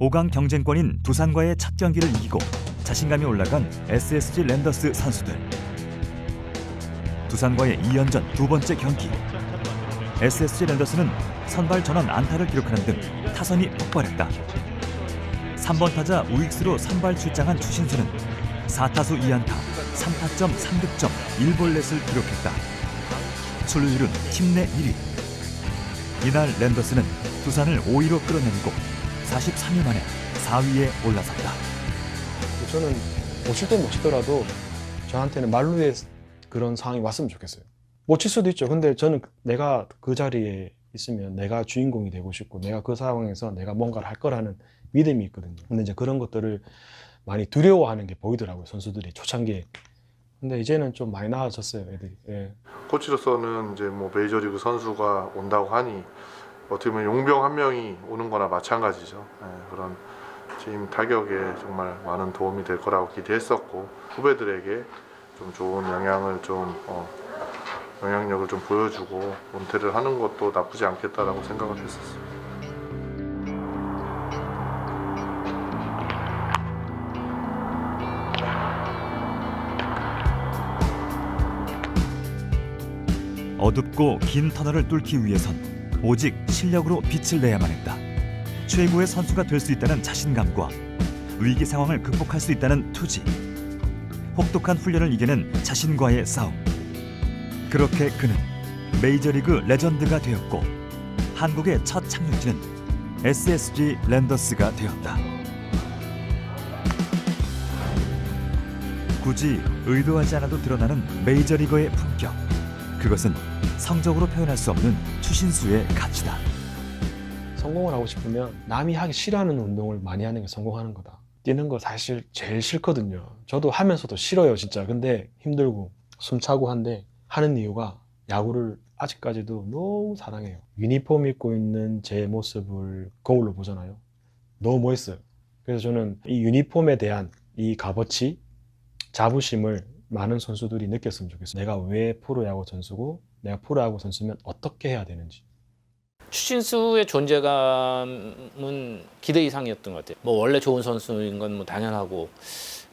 5강 경쟁권인 두산과의 첫 경기를 이기고 자신감이 올라간 SSG 랜더스 선수들. 두산과의 2연전 두 번째 경기. SSG 랜더스는 선발 전원 안타를 기록하는 등 타선이 폭발했다. 3번 타자 우익수로 선발 출장한 추신수는 4타수 2안타, 3타점 3득점 1볼넷을 기록했다. 출루율은 팀 내 1위. 이날 랜더스는 두산을 5위로 끌어내리고 43일 만에 4위에 올라섰다. 저는 못 칠 때 못 치더라도 저한테는 말루의 그런 상황이 왔으면 좋겠어요. 못 칠 수도 있죠. 근데 저는 내가 그 자리에 있으면 내가 주인공이 되고 싶고 내가 그 상황에서 내가 뭔가를 할 거라는 믿음이 있거든요. 근데 이제 그런 것들을 많이 두려워하는 게 보이더라고요. 선수들이 초창기에. 근데 이제는 좀 많이 나아졌어요, 애들이. 예. 코치로서는 이제 뭐 메이저리그 선수가 온다고 하니 어떻게 보면 용병 한 명이 오는 거나 마찬가지죠. 예, 그런 팀 타격에 정말 많은 도움이 될 거라고 기대했었고 후배들에게 좀 좋은 영향을 좀 어, 영향력을 좀 보여주고 은퇴를 하는 것도 나쁘지 않겠다라고 생각을 했었어요. 어둡고 긴 터널을 뚫기 위해선 오직 실력으로 빛을 내야만 했다. 최고의 선수가 될 수 있다는 자신감과 위기 상황을 극복할 수 있다는 투지. 혹독한 훈련을 이겨낸 자신과의 싸움. 그렇게 그는 메이저리그 레전드가 되었고 한국의 첫 착륙지는 SSG 랜더스가 되었다. 굳이 의도하지 않아도 드러나는 메이저리거의 품격. 그것은 성적으로 표현할 수 없는 추신수의 가치다. 성공을 하고 싶으면 남이 하기 싫어하는 운동을 많이 하는 게 성공하는 거다. 뛰는 거 사실 제일 싫거든요. 저도 하면서도 싫어요, 진짜. 근데 힘들고 숨차고 한데 하는 이유가 야구를 아직까지도 너무 사랑해요. 유니폼 입고 있는 제 모습을 거울로 보잖아요. 너무 멋있어요. 그래서 저는 이 유니폼에 대한 이 값어치, 자부심을 많은 선수들이 느꼈으면 좋겠어요. 내가 왜 프로야구 선수고 내가 프로야구 선수면 어떻게 해야 되는지. 추신수의 존재감은 기대 이상이었던 것 같아요. 뭐 원래 좋은 선수인 건 뭐 당연하고,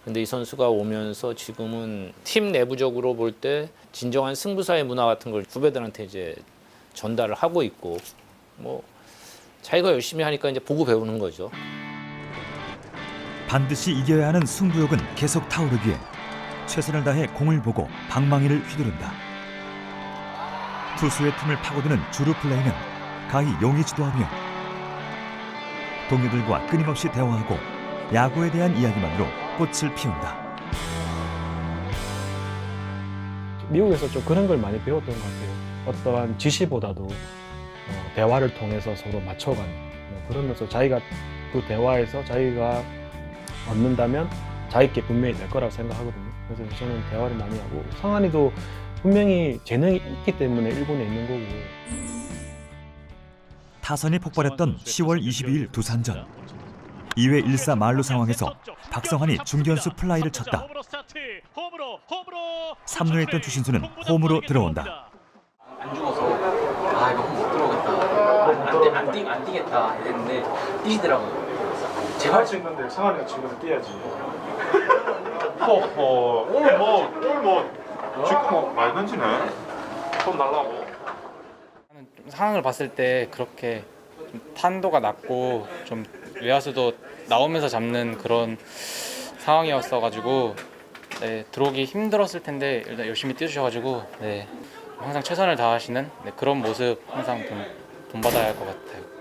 근데 이 선수가 오면서 지금은 팀 내부적으로 볼 때 진정한 승부사의 문화 같은 걸 후배들한테 이제 전달을 하고 있고, 뭐 자기가 열심히 하니까 이제 보고 배우는 거죠. 반드시 이겨야 하는 승부욕은 계속 타오르기에 최선을 다해 공을 보고 방망이를 휘두른다. 투수의 틈을 파고드는 주루 플레이는 가히 용이 주도하며 동료들과 끊임없이 대화하고 야구에 대한 이야기만으로 꽃을 피운다. 미국에서 좀 그런 걸 많이 배웠던 것 같아요. 어떠한 지시보다도 어, 대화를 통해서 서로 맞춰가는 어, 그러면서 자기가 그 대화에서 자기가 얻는다면 자기께 분명히 될 거라고 생각하거든요. 그래서 저는 대화를 많이 하고 성한이도 분명히 재능이 있기 때문에 일본에 있는 거고. 타선이 폭발했던 10월 22일 두산전. 2회 1사 말루 상황에서 박성환이 중견수 플라이를 쳤다. 3루에 있던 추신수는 홈으로 들어온다. 안 죽어서? 아 이거 못 들어오겠다. 안, 안, 뛰, 안 뛰겠다. 이랬는데 뛰시더라고요. 제발 좀 있는데 상한이가 지금 뛰어야지. 허허 오늘 뭐 오늘 뭐 지금 뭐 많이 던지네. 손 달라고. 상황을 봤을 때 그렇게 좀 탄도가 낮고 좀 외야수도 나오면서 잡는 그런 상황이었어가지고 네, 들어오기 힘들었을 텐데 일단 열심히 뛰어주셔가지고 네, 항상 최선을 다하시는 네, 그런 모습 항상 본, 본받아야 할 것 같아요.